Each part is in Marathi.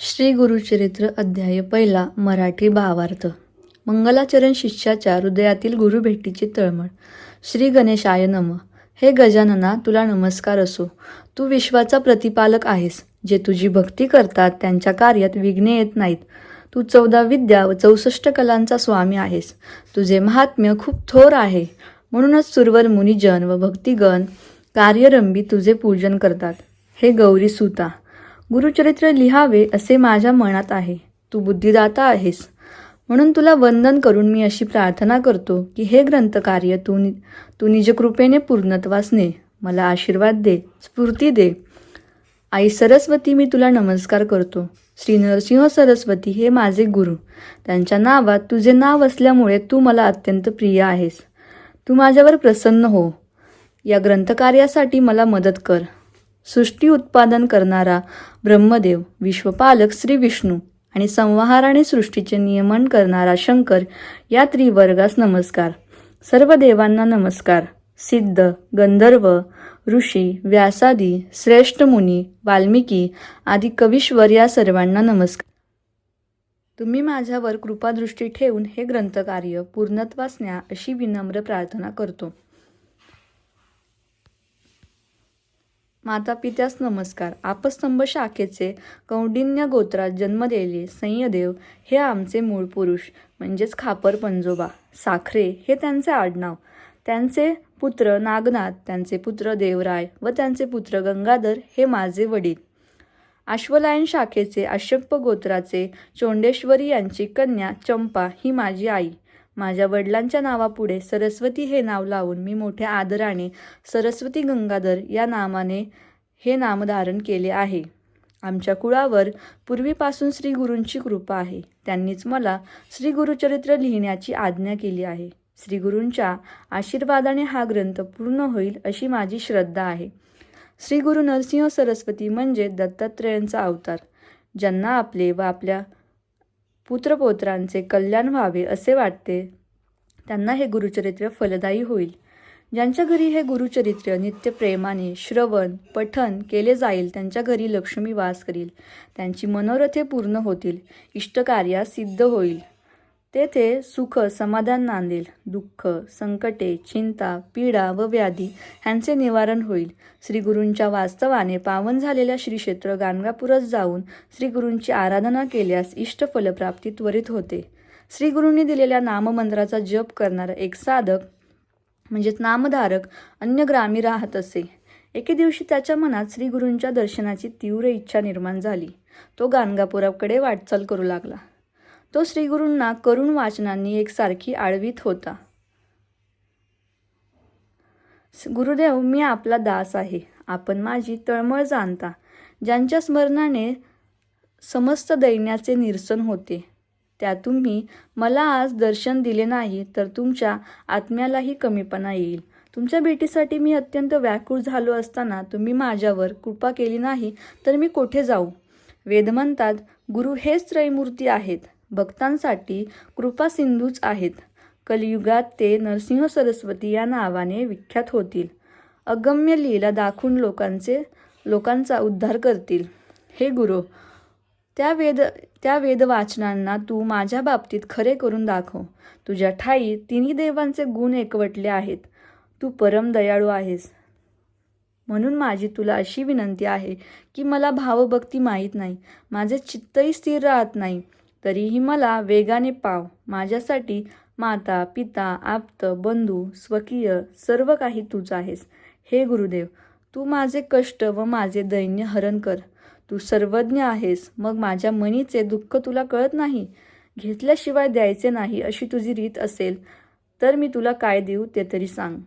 श्री गुरुचरित्र अध्याय पहिला मराठी भावार्थ. मंगलाचरण शिष्याच्या हृदयातील गुरुभेटीची तळमळ. श्री गणेशाय नम. हे गजानना तुला नमस्कार असो. तू विश्वाचा प्रतिपालक आहेस. जे तुझी भक्ती करतात त्यांच्या कार्यात विघ्ने येत नाहीत. तू चौदा विद्या व चौसष्ट कलांचा स्वामी आहेस. तुझे महात्म्य खूप थोर आहे. म्हणूनच सुरवर मुनिजन व भक्तिगण कार्यरंबी तुझे पूजन करतात. हे गौरी सुता. गुरुचरित्र लिहावे असे माझ्या मनात आहे. तू बुद्धिदाता आहेस. म्हणून तुला वंदन करून मी अशी प्रार्थना करतो की हे ग्रंथकार्य तू नि तू निजकृपेने पूर्णत्वास ने मला आशीर्वाद दे स्फूर्ती दे. आई सरस्वती मी तुला नमस्कार करतो. श्री नरसिंह सरस्वती हे माझे गुरु. त्यांच्या नावात तुझे नाव असल्यामुळे तू मला अत्यंत प्रिय आहेस. तू माझ्यावर प्रसन्न हो. या ग्रंथकार्यासाठी मला मदत कर. सृष्टी उत्पादन करणारा ब्रह्मदेव विश्वपालक श्री विष्णू आणि संहाराने सृष्टीचे नियमन करणारा शंकर या त्रिवर्गास नमस्कार. सर्व देवांना नमस्कार. सिद्ध गंधर्व ऋषी व्यासादी श्रेष्ठ मुनी वाल्मिकी आदी कवीश्वर या सर्वांना नमस्कार. तुम्ही माझ्यावर कृपादृष्टी ठेवून हे ग्रंथकार्य पूर्णत्वास न्या अशी विनम्र प्रार्थना करतो. माता पित्यास नमस्कार. आपस्तंभ शाखेचे कौंडिन्य गोत्रात जन्मलेले संयदेव. हे आमचे मूळ पुरुष म्हणजेच खापर पंजोबा. साखरे हे त्यांचे आडनाव. त्यांचे पुत्र नागनाथ त्यांचे पुत्र देवराय व त्यांचे पुत्र गंगाधर हे माझे वडील. अश्वलायन शाखेचे अशक्प गोत्राचे चोंडेश्वरी यांची कन्या चंपा ही माझी आई. माझ्या वडिलांच्या नावापुढे सरस्वती हे नाव लावून मी मोठ्या आदराने सरस्वती गंगाधर या नामाने हे नामधारण केले आहे. आमच्या कुळावर पूर्वीपासून श्री गुरूंची कृपा आहे. त्यांनीच मला श्री गुरुचरित्र लिहिण्याची आज्ञा केली आहे. श्री गुरूंच्या आशीर्वादाने हा ग्रंथ पूर्ण होईल अशी माझी श्रद्धा आहे. श्री गुरु नरसिंह सरस्वती म्हणजे दत्तात्रेयांचा अवतार. ज्यांना आपले व आपल्या पुत्रपौत्रांचे कल्याण व्हावे असे वाटते. त्यांना हे गुरुचरित्र फलदायी होईल. ज्यांच्या घरी हे गुरुचरित्र नित्य प्रेमाने श्रवण पठन केले जाईल त्यांच्या घरी लक्ष्मी वास करील. त्यांची मनोरथे पूर्ण होतील. इष्टकार्या सिद्ध होईल. तेथे सुख समाधान नांदेल दुःख संकटे चिंता पीडा व व्याधी ह्यांचे निवारण होईल. श्री गुरूंच्या वास्तवाने पावन झालेल्या श्री क्षेत्र गाणगापुरात जाऊन श्री गुरूंची आराधना केल्यास इष्टफलप्राप्ती त्वरित होते. श्री गुरूंनी दिलेल्या नाममंत्राचा जप करणारा एक साधक म्हणजेच नामधारक अन्य ग्रामी राहत असे. एके दिवशी त्याच्या मनात श्री गुरूंच्या दर्शनाची तीव्र इच्छा निर्माण झाली. तो गाणगापुराकडे वाटचाल करू लागला. तो श्रीगुरूंना करुण वाचनांनी एकसारखी आळवीत होता. गुरुदेव मी आपला दास आहे. आपण माझी तळमळ जाणता. ज्यांच्या स्मरणाने समस्त दैन्याचे निरसन होते. त्या तुम्ही मला आज दर्शन दिले नाही तर तुमच्या आत्म्यालाही कमीपणा येईल. तुमच्या भेटीसाठी मी अत्यंत व्याकुळ झालो असताना तुम्ही माझ्यावर कृपा केली नाही तर मी कोठे जाऊ? वेद म्हणतात गुरु हेच त्रयमूर्ती आहेत. भक्तांसाठी कृपासिंधूच आहेत. कलियुगात ते नरसिंह सरस्वती या नावाने विख्यात होतील. अगम्य लीला दाखवून लोकांचे लोकांचा उद्धार करतील. हे गुरु त्या वेद त्या वेदवाचनांना तू माझ्या बाबतीत खरे करून दाखव. तुझ्या ठाई तिन्ही देवांचे गुण एकवटले आहेत. तू परम दयाळू आहेस. म्हणून माझी तुला अशी विनंती आहे की मला भावभक्ती माहीत नाही. माझे चित्तही स्थिर राहत नाही. तरीही मला वेगाने पाव. माझ्यासाठी माता पिता आप्त बंधू स्वकीय सर्व काही तूच आहेस. हे गुरुदेव तू माझे कष्ट व माझे दैन्य हरण कर. तू सर्वज्ञ आहेस मग माझ्या मनीचे दुःख तुला कळत नाही? घेतल्याशिवाय द्यायचे नाही अशी तुझी रीत असेल तर मी तुला काय देऊ ते तरी सांग.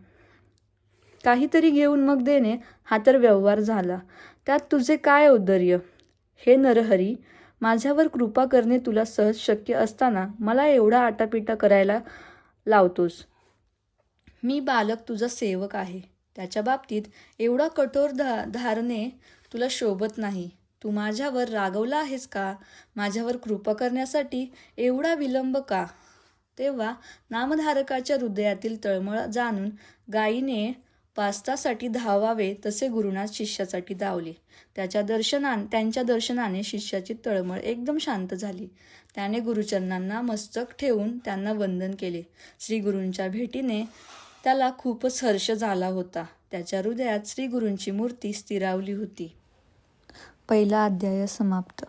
काहीतरी घेऊन मग देणे हा तर व्यवहार झाला. त्यात तुझे काय औदर्य? हे नरहरी माझ्यावर कृपा करणे तुला सहज शक्य असताना मला एवढा आटापिटा करायला लावतोस. मी बालक तुझा सेवक आहे. त्याच्या बाबतीत एवढा कठोर धा धारणे तुला शोभत नाही. तू माझ्यावर रागवला आहेस का? माझ्यावर कृपा करण्यासाठी एवढा विलंब का? तेव्हा नामधारकाच्या हृदयातील तळमळ जाणून गायीने पास्तासाठी धावावे तसे गुरुनाथ शिष्यासाठी धावले. त्याच्या दर्शनान त्यांच्या दर्शनाने शिष्याची तळमळ एकदम शांत झाली. त्याने गुरुचरणांना मस्तक ठेवून त्यांना वंदन केले. श्री गुरूंच्या भेटीने त्याला खूपच हर्ष झाला होता. त्याच्या हृदयात श्री गुरूंची मूर्ती स्थिरावली होती. पहिला अध्याय समाप्त.